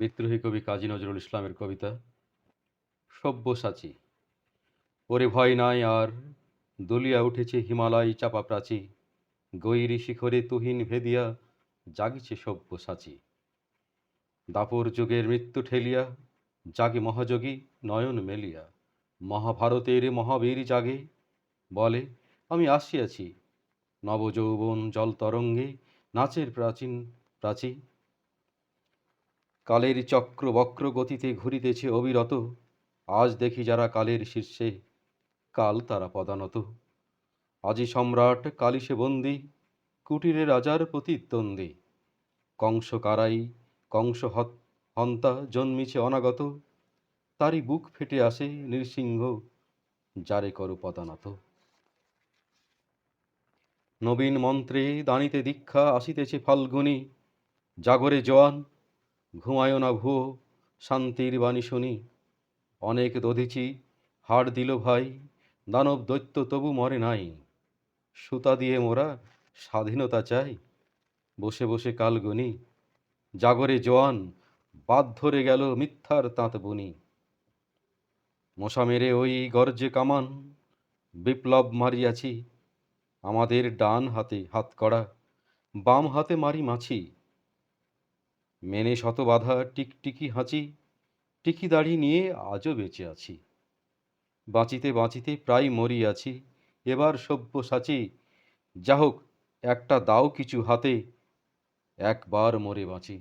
বিদ্রোহী কবি কাজী নজরুল ইসলামের কবিতা, সব্যসাচী। ওরে ভয় নাই আর, দলিয়া উঠেছে হিমালয় চাপা প্রাচী। গৈরী শিখরে তুহিন ভেদিয়া জাগিছে সব্যসাচী। দাপর যুগের মৃত্যু ঠেলিয়া, জাগে মহাযোগী নয়ন মেলিয়া। মহাভারতের মহাবীর জাগে, বলে, আমি আসিয়াছি। নবযৌবন জল তরঙ্গে নাচের প্রাচীন প্রাচী। কালের চক্র বক্র গতিতে ঘুরিতেছে অবিরত। আজ দেখি যারা কালের শীর্ষে, কাল তারা পদানত। আজি সম্রাট কালিসে বন্দি, কুটিরে রাজার প্রতিদ্বন্দ্বী। কংস কারাই, কংস হন্তা জন্মিছে অনাগত। তারই বুক ফেটে আসে নৃসিংহ, যারে করো পদানত। নবীন মন্ত্রে দানিতে দীক্ষা আসিতেছে ফাল্গুনি। জাগরে জোয়ান ঘুমায় না ভুয়ো শান্তির বাণী শুনি। অনেক দধিছি হাড় দিল ভাই, দানব দৈত্য তবু মরে নাই। সুতা দিয়ে মোরা স্বাধীনতা চাই। বসে বসে কাল গুনি। জাগরে জোয়ান, বাদ ধরে গেল মিথ্যার তাঁত বুনি। মশা মেরে ওই গর্জে কামান, বিপ্লব মারিয়াছি। আমাদের ডান হাতে হাত কড়া বাম হাতে মারি মাছি। মেনে শত বাধা টিকটিকি হাঁচি, টিকি দাড়ি নিয়ে আজও বেঁচে আছি। বাঁচিতে বাঁচিতে প্রায় মরি আছি এবার সভ্য সাচি যা হোক একটা দাও কিছু হাতে, একবার মরে বাঁচি।